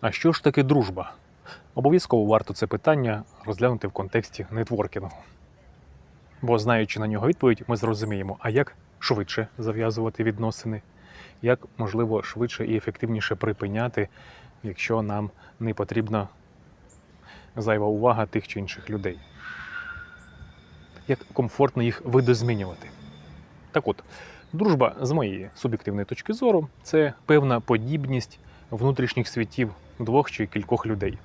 А що ж таке дружба? Обов'язково варто це питання розглянути в контексті нетворкінгу. Бо знаючи на нього відповідь, ми зрозуміємо, а як швидше зав'язувати відносини, як можливо швидше і ефективніше припиняти, якщо нам не потрібна зайва увага тих чи інших людей. Як комфортно їх видозмінювати. Так от, дружба з моєї суб'єктивної точки зору це певна подібність внутрішніх світів двох чи кількох людей.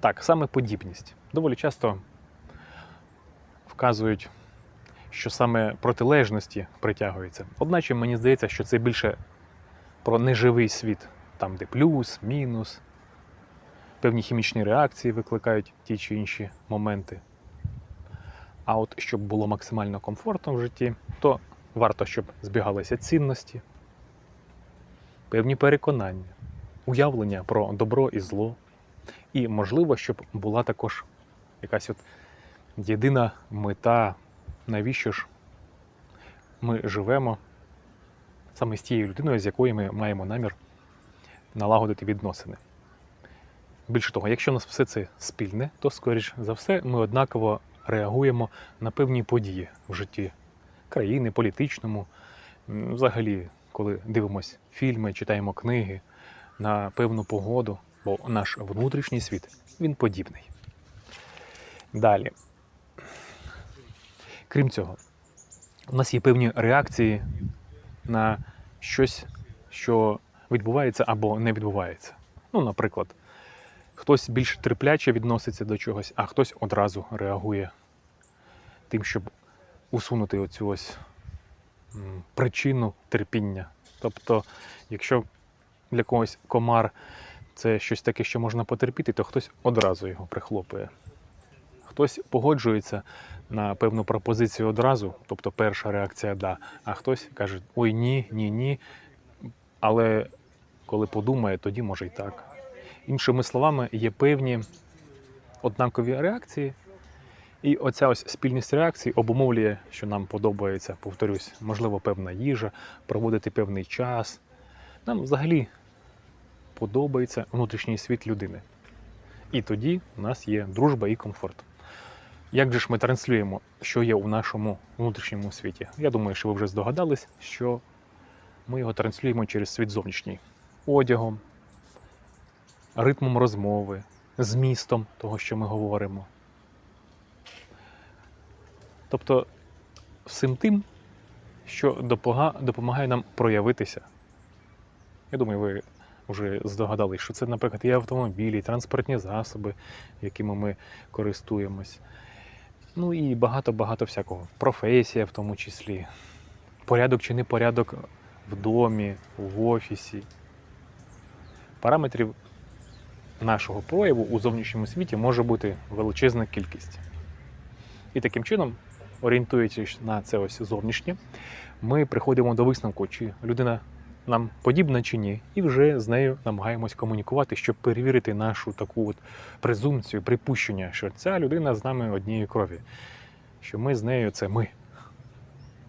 Так, саме подібність. Доволі часто вказують, що саме протилежності притягуються. Одначе мені здається, що це більше про неживий світ, там, де плюс, мінус, певні хімічні реакції викликають ті чи інші моменти. А от щоб було максимально комфортно в житті, то варто, щоб збігалися цінності, певні переконання, уявлення про добро і зло. І можливо, щоб була також якась от єдина мета, навіщо ж ми живемо саме з тією людиною, з якою ми маємо намір налагодити відносини. Більше того, якщо у нас все це спільне, то, скоріш за все, ми однаково реагуємо на певні події в житті країни, політичному, взагалі, коли дивимося фільми, читаємо книги на певну погоду, бо наш внутрішній світ він подібний. Далі. Крім цього, у нас є певні реакції на щось, що відбувається або не відбувається. Ну, наприклад, хтось більш терпляче відноситься до чогось, а хтось одразу реагує тим, щоб усунути оцю ось причину терпіння. Тобто, якщо для когось комар це щось таке, що можна потерпіти, то хтось одразу його прихлопує. Хтось погоджується на певну пропозицію одразу, тобто перша реакція да, а хтось каже: ой, ні, ні, ні. Але коли подумає, тоді може й так. Іншими словами, є певні однакові реакції, і оця ось спільність реакцій обумовлює, що нам подобається, повторюсь, можливо, певна їжа, проводити певний час. Нам взагалі подобається внутрішній світ людини. І тоді у нас є дружба і комфорт. Як же ж ми транслюємо, що є у нашому внутрішньому світі? Я думаю, що ви вже здогадались, що ми його транслюємо через світ зовнішній одягом, ритмом розмови, змістом того, що ми говоримо. Тобто всім тим, що допомагає нам проявитися. Я думаю, ви вже здогадались, що це, наприклад, і автомобілі, і транспортні засоби, якими ми користуємось. Ну і багато-багато всякого. Професія в тому числі. Порядок чи непорядок в домі, в офісі. Параметрів нашого прояву у зовнішньому світі може бути величезна кількість. І таким чином, орієнтуючись на це ось зовнішнє, ми приходимо до висновку, чи людина нам подібна чи ні, і вже з нею намагаємось комунікувати, щоб перевірити нашу таку от презумпцію, припущення, що ця людина з нами однієї крові, що ми з нею це ми.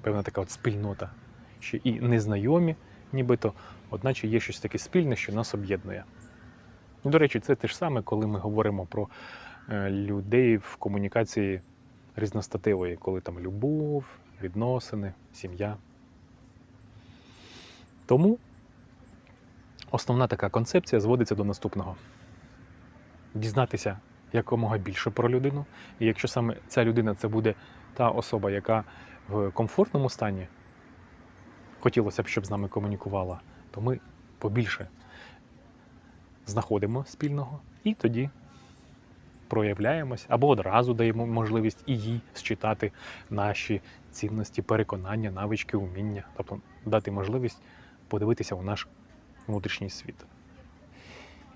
Певна така от спільнота, що і незнайомі, нібито, одначе є щось таке спільне, що нас об'єднує. До речі, це те ж саме, коли ми говоримо про е, людей в комунікації різностатевої, коли там любов, відносини, сім'я. Тому основна така концепція зводиться до наступного: дізнатися якомога більше про людину. І якщо саме ця людина це буде та особа, яка в комфортному стані хотілося б, щоб з нами комунікувала, то ми побільше знаходимо спільного і тоді проявляємось або одразу даємо можливість і їй считати наші цінності, переконання, навички, уміння, тобто дати можливість подивитися у наш внутрішній світ.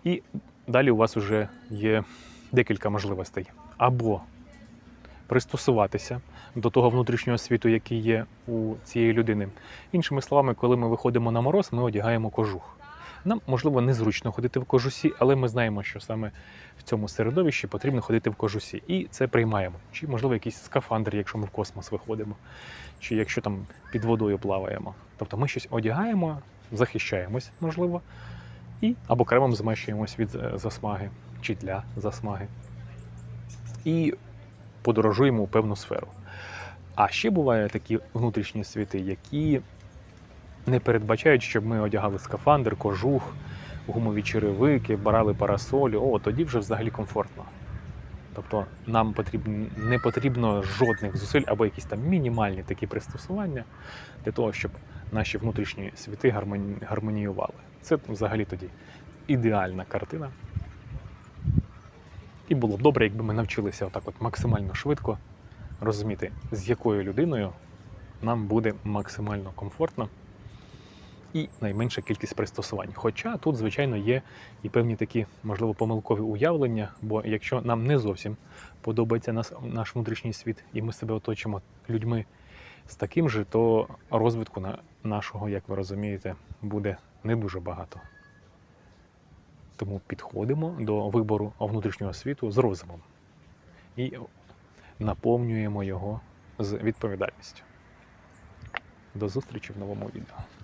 І далі у вас вже є декілька можливостей. Або пристосуватися до того внутрішнього світу, який є у цієї людини. Іншими словами, коли ми виходимо на мороз, ми одягаємо кожух. Нам, можливо, незручно ходити в кожусі, але ми знаємо, що саме в цьому середовищі потрібно ходити в кожусі. І це приймаємо. Чи, можливо, якийсь скафандр, якщо ми в космос виходимо, чи якщо там під водою плаваємо. Тобто ми щось одягаємо, захищаємось, можливо, І або кремом змащуємось від е, засмаги чи для засмаги. І подорожуємо у певну сферу. А ще бувають такі внутрішні світи, які не передбачають, щоб ми одягали скафандр, кожух, гумові черевики, брали парасолі. О, тоді вже взагалі комфортно. Тобто нам потрібно, не потрібно жодних зусиль або якісь там мінімальні такі пристосування для того, щоб наші внутрішні світи гармоні- гармоніювали. Це взагалі тоді ідеальна картина. І було б добре, якби ми навчилися отак от максимально швидко розуміти, з якою людиною нам буде максимально комфортно і найменша кількість пристосувань. Хоча тут, звичайно, є і певні такі, можливо, помилкові уявлення, бо якщо нам не зовсім подобається нас, наш внутрішній світ, і ми себе оточимо людьми з таким же, то розвитку на нашого, як ви розумієте, буде не дуже багато. Тому підходимо до вибору внутрішнього світу з розумом і наповнюємо його з відповідальністю. До зустрічі в новому відео.